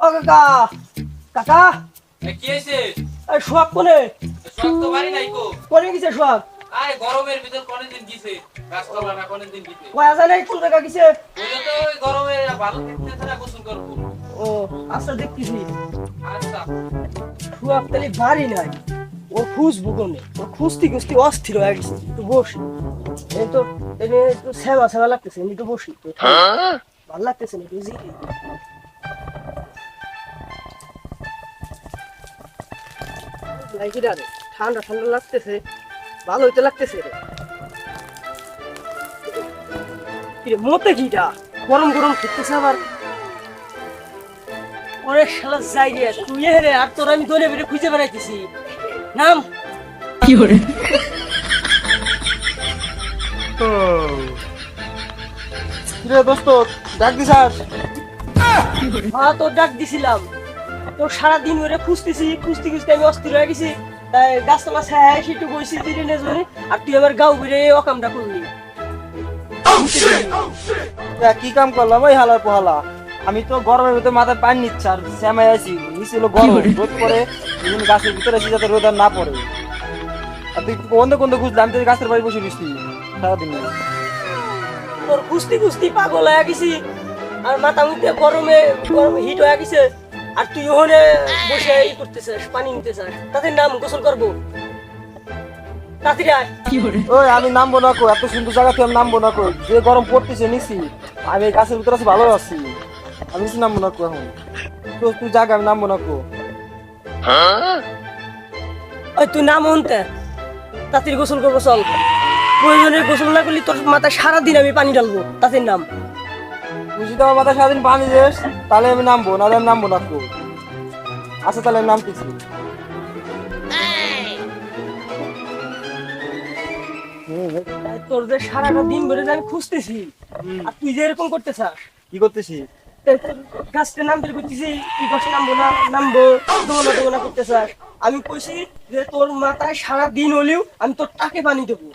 ও কাকা কাকা? এ, কি হয়েছে? এই সোহাগ কোনে শখ তো বাড়ি নাই কো। কোনে গেছে সোহাগ আয় গরমের ভিতর কোনদিন গিছে? কাজ করবে না কোনদিন গিছে? কয় আছে নাই কোন কাকা গেছে। ওই তো ওই গরমে ভালো থাকতেছে না গোসল করব। ও আচ্ছা দেখতেছি। আচ্ছা। সোহাগ তাহলে বাড়ি নাই। ও খুঁজবো কোনে? ও খুঁজতে খুঁজতে অস্থির হয়ে গেছে। একটু বসি। এই তো এনে একটু সেবা সেবা লাগতেছে একটু বসি। একটু ভালো লাগতেছে না একটু জিরি লাইকি রে। ঠান্ডা ঠান্ডা লাগতেছে। ভালো হইতে লাগতেছে রে। কিরে মতে কিটা গরম গরম খেতেছে আবার। ওরে শালা যাই রে তুই রে আর তোর আমি দলে বেরে খুঁজে বেড়াইতেছি। নাম? কিরে দোস্ত ডাক দিছাস? হ্যাঁ তোর ডাক দিছিলাম। তোর সারাদিন ওরে খুঁজতেছি খুঁজতে খুঁজতে আমি অস্থির হয়ে গেছি। তাই গাছতলা ছায় সেটু বইছি দিনে আর তুই আমার গাও বেরে অকামটা করলি। কি কাম করলাম ওই হালার পোহালা? আমি তো গরমের ভিতরে মাথায় পানি নিচ্ছি আর শ্যামাই আছি নিচে হলো গরম রোদ পরে গাছের ভিতরে আছি যাতে রোদ আর না পড়ে। আর তুই কোন কোন খুঁজলাম আমি তো গাছের বাড়ি বসে রয়েছি সারাদিন। তোর খুঁজতে খুঁজতে পাগল হয়ে গেছি। আর মাথা মুখে গরমে গরমে হিট হয়ে গেছে। আর তুই ওখানে বসে ই করতেছিস পানি নিতেছিস। তাদের নাম গোসল করব। ওই আমি নামবো না কো এত সুন্দর জায়গা থেকে আমি নামবো না কো যে গরম পড়তেছে নিছি আমি এই গাছের ভিতরে আছি ভালো আছি। আমি নিচে নামবো না কো এখন। তো তুই জায়গা আমি নামবো না কো ওই তুই নাম হনতে গোসল করব চল। প্রয়োজনে গোসল না করলে তোর মাথায় সারাদিন আমি পানি ঢালবো তাদের নাম। তুই যদি আমার মাথায় সারাদিন পানি দিস তাহলে আমি নামবো নাহলে আমি নামবো না কো আচ্ছা তাহলে আমি নামতেছি। তাই তোর যে সারাটা দিন ধরে আমি খুঁজতেছি আর তুই যে এরকম করতে চাস কি করতেছি? গাছটা নাম বের করতেছি তুই গাছে নামবো না নামবো করতে চাস আমি কইছি যে তোর মাথায় সারা দিন হলেও আমি তোর টাকে পানি দেবো।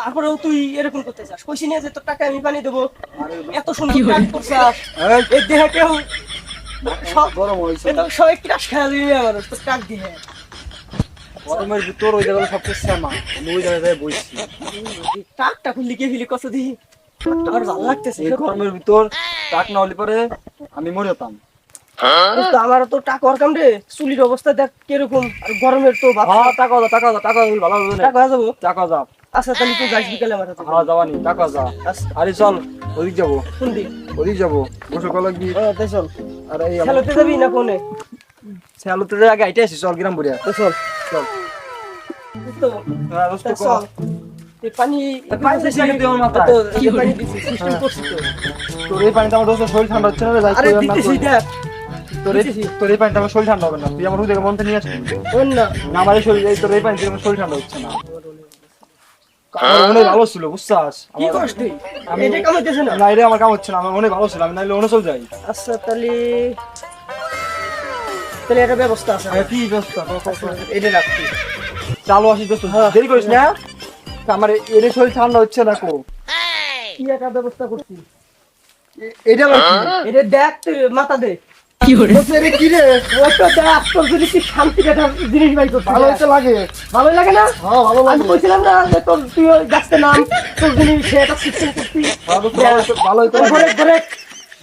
তারপরেও তুই এরকম করতে চাস। কইছি নিয়ে যে তোর টাকা আমি পানি দেবো। এত সুন্দর কাজ করছাস এই, এই দেহে কেউ গরম হয়েছে সবাই ক্রাশ খেলা দিবি আমার তোর টাক দিয়ে গরমের ভিতর ওই জায়গাটা সবচেয়ে শ্যামা আমি ওই জায়গায় বসছি টাকটা খুললি কে ফিলি কত দিই আমার ভালো লাগতেছে গরমের ভিতর টাক না হলে পরে আমি মরে যেতাম। তো আমার তো টাকা ওরকাম রে চুলির অবস্থা দেখ কীরকম আর গরমের তো হ্যাঁ টাকা দাও টাকা দাও টাকা ভালো টাকা যাব? টাকা যাও আচ্ছা তাহলে তুই যাস বিকালে আমার হাতে। হ্যাঁ যাওয়ানি টাকা যা আচ্ছা। আরে চল ওদিক যাব। কোন দিক? ওদিক যাব। গোসল করা লাগবি। ও, তাই চল। আর এই খেলোতে যাবি না কোনে শ্যালুতে আগে আইটে আসি চল গ্রাম বুড়িয়া তো চল। চল। তো হ্যাঁ, দোস্ত কর। পানি পানি দিছি কিন্তু আমার মাথায়। তো, পানি দিছি সিস্টেম করছি তো। তোর এই পানিতে আমার দোস্ত শরীর ঠান্ডা হচ্ছে না রে যাই আরে তোর আর না দিতেছি দেখ। তোর এই তোর এই পানিতে আমার শরীর ঠান্ডা হবে না। তুই আমার মন থেকে নিয়ে আসবি না। আমার এই শরীর তোর এই পানিতে আমার শরীর ঠান্ডা হচ্ছে না। আমার ভালো ছিল বুঝছাস? কি আমার- আমি- এটা কামাইতেছে না? না এটা আমার কাম হচ্ছে না আমার ভালো ছিল আমি নাইলে অন্য চল যাই। আচ্ছা তাহলে ব্যবস্থা আছে। হ্যাঁ, কি ব্যবস্থা? এটা রাখছি চালু আসিস দোস্ত দেরি করিস না। আমার এর শরীর ঠান্ডা হচ্ছে না কো। কি একটা ব্যবস্থা করছি এটা এটা দেখ তুই মাথা দেখ হ্যাঁ হ্যাঁ,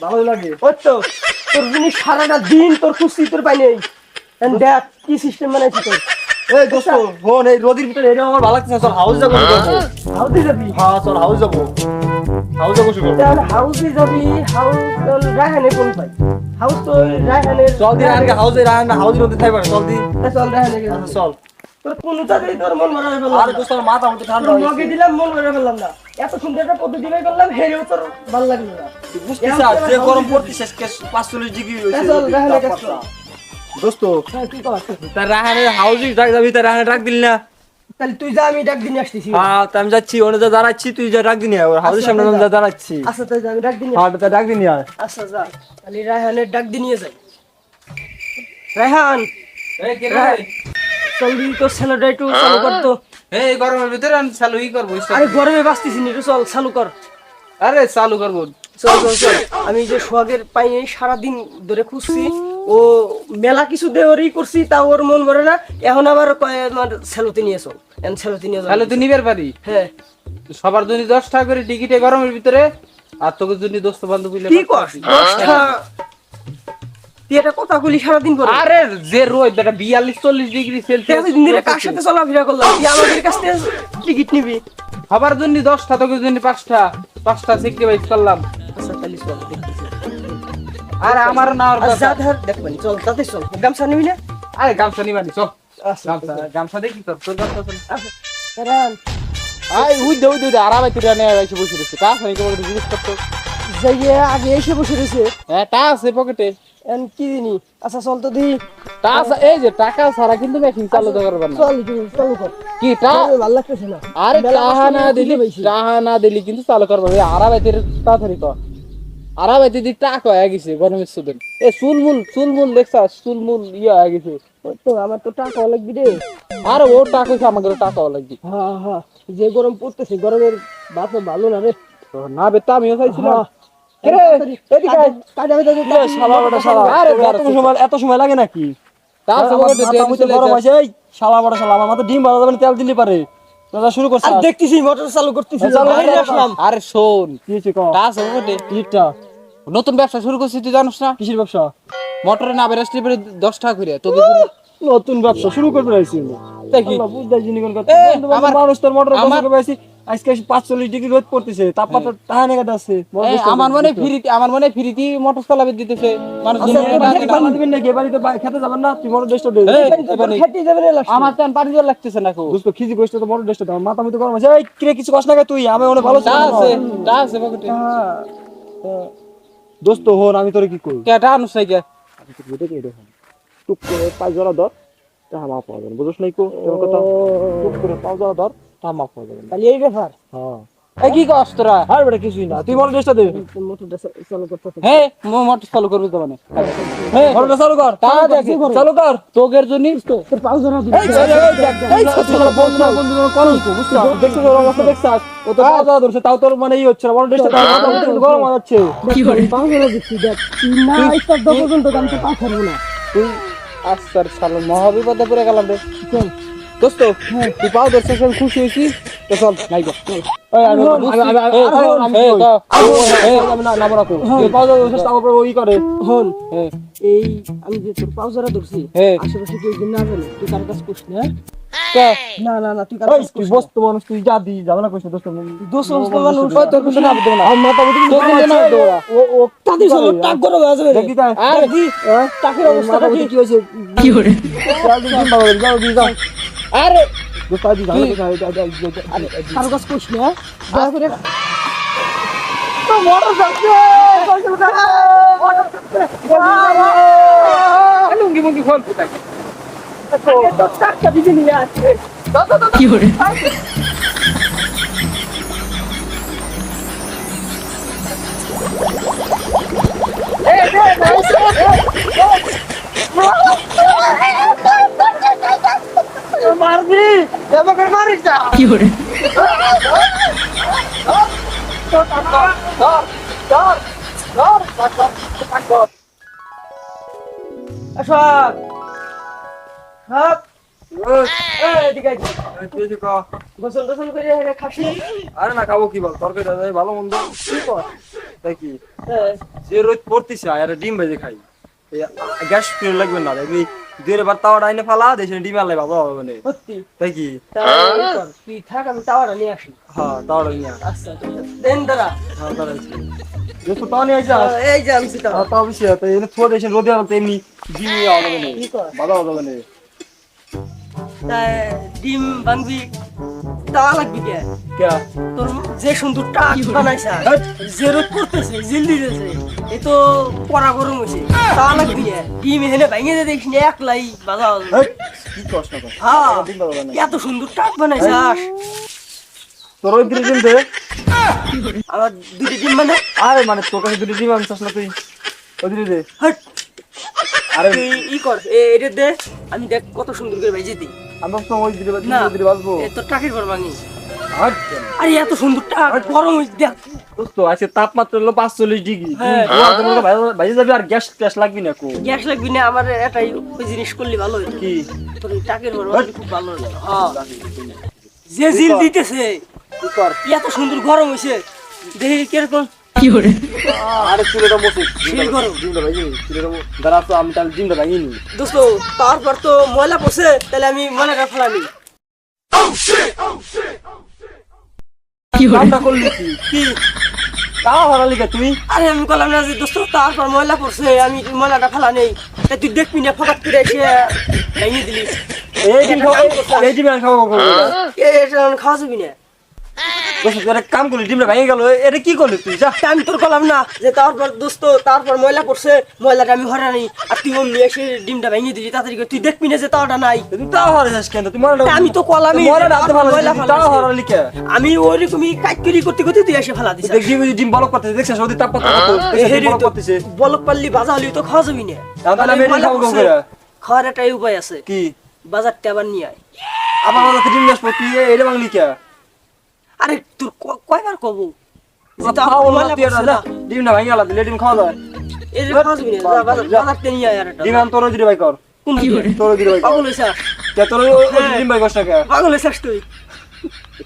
ভালোই লাগে। ওই তো তোর জিনিস সারাটা দিন তোর খুশি তোর পাই নেই। দেখ কি সিস্টেম বানাইছি তোর। এই দোস্ত হন এই রোদির ভিতরে এটা আমার ভালো লাগছে চল হাউস যাব হাউসে যাবি। হ্যাঁ চল হাউস যাব। হাউস যাব শুরু তাহলে হাউসে যাবি হাউস রায়হানে কোন পাই। হাউস তো রায়হানের চল দি আগে হাউসে রান না হাউসের মধ্যে থাকবে চল দি। চল রায়হানে গেলাম আচ্ছা, চল। তোর কোনটাতেই তোর মন ভরা আরে ফেললাম দোস্ত আমার মাথা মতো ঠান্ডা তোর হয়েছে মগে দিলাম মন ভরা ফেললাম না। এত সুন্দর একটা পদ্ধতি বের করলাম হেরেও তোর ভালো লাগল না। তুই বুঝতেছিস আর যে গরম পড়তেছে পাঁচচল্লিশ ডিগ্রি হয়েছে চল, রাহানের কাছে। দোস্ত হ্যাঁ, তুই কর। তার রাহানের হাউসে ডাক যাবি তার রাহানে ডাক দিল না। তাহলে তুই যা আমি ডাক দিনে আসতেছি। হ্যাঁ তা আমি যাচ্ছি ওনে যা দাঁড়াচ্ছি তুই যা ডাক দিনি ওর হাউসের সামনে আমি যা দাঁড়াচ্ছি। আচ্ছা তাই আমি ডাক দিনে হ্যাঁ তা ডাক দিনি আর আচ্ছা যা। তাহলে রায়হানের ডাক দিয়ে নিয়ে যাই। রায়হান! চল দিদি তোর ছেলেটা একটু চালু কর তো। এই গরমের ভিতরে আমি চালু ই করব আরে গরমে বাঁচতেছি নি একটু চল চালু কর। আরে চালু করব। চল চল চল। আমি যে সোহাগের পাইনি সারাদিন ধরে খুঁজছি ও মেলা কিছু দেওয়ারই করছি তা ওর মন ভরে না। এখন আবার আমার ছেলতে নিয়ে চল ছেলতে নিয়ে। তাহলে নিবের পারি হ্যাঁ। সবার জন্য দশ টাকা করে টিকিটে গরমের ভিতরে আর তোকে জন্য দোস্ত বান্ধব কি কর দশটা। তুই এটা কথা সারাদিন পরে। আরে যে রোদ বেটা বিয়াল্লিশ চল্লিশ ডিগ্রি সেলসিয়াস ধরে কার সাথে চলাফেরা করলাম তুই আমাদের কাছ থেকে টিকিট নিবি। সবার জন্য দশটা তোকে জন্য পাঁচটা। পাঁচটা সেক্রিফাইস করলাম। আচ্ছা তাহলে চল দেখতেছি। আর আমার না আর যা ধর দেখবানি চল তাতে চল গামছা নিবি না? আরে গামছা নিবানি চল। আচ্ছা গামছা গামছা দেখি তোর তোর গামছা চল। আচ্ছা দাঁড়ান। আই উই দে উই দে আরামে তুই নিয়ে এসে বসে আছে নাকি জিজ্ঞেস করতো যাইয়ে আগে এসে বসে রয়েছে। হ্যাঁ তা আছে পকেটে। এখন কি দিনি? আচ্ছা চল তো তা আছে এই যে টাকা ছাড়া কিন্তু মেশিন চালু তো করবে না। চল তুই চালু কর কি টা ভালো লাগতেছে না। আরে টাহা না দিলি। টাহা না দিলি কিন্তু চালু করবে এই আরাবাইতের তাড়াতাড়ি কর। আরাবাইতে দিক টাকা হয়ে গেছে গরমের সুদিন এ চুলমুল চুলমুল দেখছাস চুলমুল ইয়ে হয়ে গেছে। তো আমার তো টাকা লাগবে রে। আরে ও টাকা হইছে আমাকে লাগবে। হ্যাঁ হ্যাঁ যে গরম পড়তেছে গরমের বাপ ভালো না রে। না বেতা আমিও চাইছিলাম। এত সময় লাগে নাকি? আছে আছে শালা বড় শালা। আমার ডিম যাবে তেল দিলি পারে। দাদা শুরু করছ দেখতেছি মোটর চালু করতেছি। আরে শোন। কি হয়েছে ক? আছে নতুন ব্যবসা শুরু করছিস তুই জানিস না? কিসের ব্যবসা? মোটরে না বেরাস টিপে দশ টাকা করে তোকে নতুন ব্যবসা শুরু করবে রাইছি তাই কি? আল্লাহ বুঝদাই জিনি কোন কথা। আমার- মানুষ তোর মোটর বসে পাইছি আজকে পাঁচচল্লিশ ডিগ্রি রোদ পড়তেছে তাপমাত্রা তাহা নেগাতে আছে আমার মনে ফ্রিতে আমার মনে ফ্রিতে মোটর চালাবে দিতেছে। মানুষ আচ্ছা, পানি দিবেন নাকি? এবারে খেতে যাবেন না? তুই মোটর ডেস্ট দে এই, এবার এই- খেতে যাবে রে লাস্ট। আমার তো পানি জল লাগতেছে না বুঝতো খিজি গোষ্ঠ তো মোটর ডেস্ট দাও মাথা মতো গরম আছে এই কিরে কিছু কষ্ট না তুই? আমি অনেক ভালো আছে তা আছে পকেটে দোস্ত হন আমি তোরে কি করি কে টা আনুস নাই কে? আমি তো বুঝে কি দেখুন। টুক করে পাঁচ জোড়া ধর তাহা মাপ পাওয়া যাবে বুঝছ নাই কো? কথা। টুক করে পাঁচ জোড়া ধর তাহা পাওয়া যাবে তাহলে এই ব্যাপার? হ্যাঁ। এই কি কস তোরা? আর বেটা কিছুই না। তুই মোটর ডেস্টটা দে মোটরটা চালু করতে হে মোটর চালু করবি তো মানে। হে মোটরটা চালু কর। তা চালু চালু কর। তোগের জন্য তোর পাউজ না দিবি এই, এই, এই, দেখ, দেখ, এই ছোট ছোট বন্ধু বন্ধু না, তো, বুঝছ? দেখছিস ওর অবস্থা দেখছিস? ও তো পাওয়া যাওয়া ধরছে, তাও তোর মানে ই হচ্ছে না, তাও গরম। কি করে দিচ্ছি দেখ না তো না। তুই আস্তার মহাবিপদে পড়ে গেলাম রে। চল দোস্ত তুই পাও দর্শক আমি খুশি হয়েছি তো চল নাই গো এই, আমি- যে তোর পাউজারা ধরছি আশেপাশে কেউ না জানে তুই কার কাছে করিস না না না না তুই তুই বস্ত মানুষ, তুই যা দি, করিস না, দোস্ত। দোষ মানুষ ওই তোর কিন্তু না দেবো না আমার মাথা মুখে তোর কিন্তু না হচ্ছে। না। ও- ও তাতে কি চলো টাক গরম হয়ে রে। দেখি তাই। আরে হ্যাঁ? টাকের মাথা কি কি কি করে যাও, দি, দিন বাবা, যাও, দি, যাও। আরে ঝামেলা করিস না, এই। কার না দয়া করে লুঙ্গি মুঙ্গি খোল কোথায় মারবি ক। গোসল টোসল করে খাসি আরে না খাব কি বল? তরকারি দাদা ভালো মন্দ। তাই কি হ্যাঁ। যে রোজ পড়তিছে আর ডিম ভেজে খাই। গ্যাস লাগবে না দেখবি। দুই বার টাওয়ার আইনে ফালা দেশে ডিম আনলে বাবা হবে না সত্যি? তাই কি? তা কর, তুই থাক আমি টাওয়ার নিয়ে আসি। হ্যাঁ টাওয়ার নিয়ে আয়। আচ্ছা দেন দাঁড়া। হ্যাঁ তারা দেখো তো নিয়ে যা এই যে আমি টাওয়ার তাও অবশ্যই তো এনে থুয়া দেশে রোদে আলো তেমনি ডিম আলো আওয়া না। কি কর? বাধা হবে না। তা ডিম বানবি? লাগবি কে? তোর যে সুন্দর টাক বানাইছা যে রোদ জিল্লি তো পড়া গরম হয়েছে। তাওয়া লাগবি কে? ডিম এখানে ভেঙে দিয়ে দেখিস না একলাই হ্যাঁ? এত সুন্দর টাক বানাইছাস তোর ওই দিন দিন দে। আমার দুটি ডিম মানে? আরে মানে তোর কাছে দুটো ডিম আনছাস না তুই? ওই দে। আরে। তুই ই কর এটা দে। আমি দেখ কত সুন্দর করে ভেজে দিই। আমি ভাবছিলাম ওই দিন না দিন বাজবো এ তোর টাকের পর ভাঙি আরে এত সুন্দর টাক গরম হয়েছে দেখ। দোস্ত আজকে তাপমাত্রা হলো পাঁচচল্লিশ ডিগ্রি। হ্যাঁ। বাইরে যাবে আর গ্যাস ট্যাস লাগবি না কো? গ্যাস লাগবি না আমার এটাই ওই জিনিস করলে ভালো হইতো। কি? তোর টাকের বড় খুব ভালো হ্যাঁ। যে জিল দিতেছে কর? এত সুন্দর গরম হইছে। দেখি কীরকম আরে চুলেটা চুলেটা দাঁড়া তো আমি তাহলে নি। দোস্ত তারপর তো ময়লা পড়ছে তাহলে আমি ময়লাটা কামটা করলি কি? কি? তুই? আরে আমি না যে দোস্ত তারপর ময়লা পড়ছে আমি ময়লাটা ফেলা নেই। তা তুই দেখবি না ফটাক করে এসে দিলি। এই ডিম খাওয়া এই খাওয়া খাওয়া যাবি না? কাম করলি ডিমটা ভেঙে গেল এটা কি করলি তুই? যা। আমি তোর বললাম না যে তারপর দোস্ত তারপর ময়লা পড়ছে ময়লাটা আমি হরা নেই। আর তুই অমনি এসে ডিমটা ভেঙে দিলি তাড়াতাড়ি করে। তুই দেখবি না যে তাওটা নাই। তুই তাও হারাইছিস কেন? তুই আমি তো তাও। হারালি কে? আমি ওইরকমই করতে করতে তুই এসে ফেলা দিস দেখ ডিম বলক করতেছে দেখছিস? ওদের বলক করতেছে বলক পারলি বাজা হলি তো খাওয়া যাবি না। তাহলে আমি খাব করে খাওয়ার একটাই উপায় আছে। কি? বাজারটা আবার নিয়ে আয়। মাথা ডিম আসব তুই এটা বাংলি কে? আরে তোর কয়বার কব। ডিম না ভাঙি গেল দিলে ডিম খাওয়া একটা। ডিম আন তোর দিলে ভাই কর? তোর দিলে ভাই পাগল হইছিস? কে তোর ডিম ভাই কর পাগল হইছিস তুই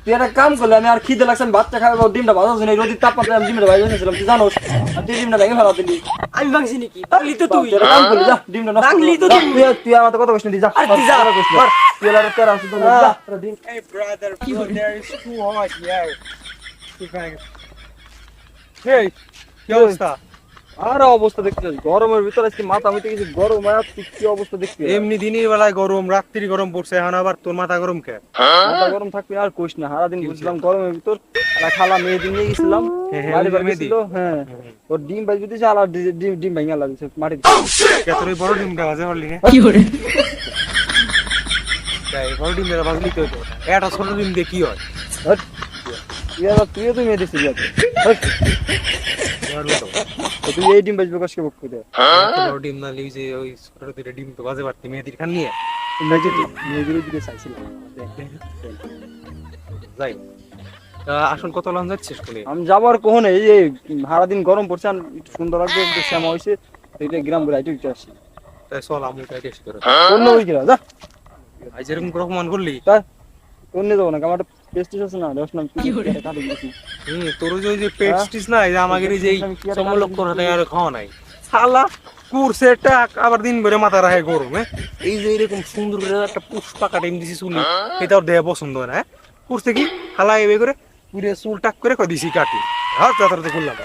তুই একটা কাম করলে আমি আর খিদে লাগছে আমি ভাতটা খাব ডিমটা ভাজা হচ্ছে না এই রোদির তাপমাত্রা আমি ডিমটা ভাই বসেছিলাম তুই জানোস? আর তুই ডিমটা ভেঙে ফেলা দিলি। আমি ভাঙছি নাকি? পাগলি তো তুই। একটা কাম করলি যা ডিমটা নষ্ট বাংলি তো তুই। তুই আমার তো কত যা। আর তুই যা। আর তুই আর তেরা শুধু যা তোর ডিম। Hey brother, brother, it's too hot here. Hey, কি অবস্থা আর অবস্থা দেখছিস গরমের ভিতরে আজকে মাথা হইতে গেছে গরম আর তুই কি অবস্থা দেখছিস এমনি দিনের বেলায় গরম রাত্রি গরম পড়ছে এখন আবার তোর মাথা গরম কে? মাথা গরম থাকবি আর কোশ না সারাদিন বুঝলাম গরমের ভিতর আর খালা মেয়ে দিন নিয়ে গেছিলাম হ্যাঁ, হ্যাঁ, বাড়ি বাড়ি ছিল হ্যাঁ ওর ডিম বাজি দিয়েছে আর ডিম ডিম ভেঙে লাগছে মাটি কে তোর বড় ডিমটা বাজে পারলি না এই বড় ডিম মেরা বাজলি তো এটা ছোট ডিম দিয়ে কি হয়? তুইও তো মেয়ে দিছিস তুই এই ডিম বক করে ডিম না লিউ যে ওই ছোট ডিম তো বাজে পারতি মেয়েদের খান নিয়ে। মেয়েদের দিকে চাইছিলাম। যাই। আসল কত লঞ্চ যাচ্ছিস কোনে আমি যাবার কখন এই যে সারাদিন গরম পড়ছে আর একটু সুন্দর লাগবে একটু শ্যামা হয়েছে এইটা গ্রাম ঘুরে একটু আসি। তাই চল আমি তাই টেস্ট করে। অন্য ওই কিনা যা। আজ এরকম অপমান করলি। তাই অন্য যাব না আমার কাটি হুম তোর যে যে পেস্টিস না এই আমাদের আর করে খাওয়া নাই। শালা কুরসে টাক আবার দিন ভরে মাথা রাখে গরম হ্যাঁ? এই যে এরকম সুন্দর করে একটা পুষ্পা কাটিম দিছি চুলি এটাও দেহ পছন্দ না হ্যাঁ? কুরসে কি? হালা এবে করে পুরে চুল টাক করে কয় দিছি কাটি। হাত তাড়াতাড়ি করলাম।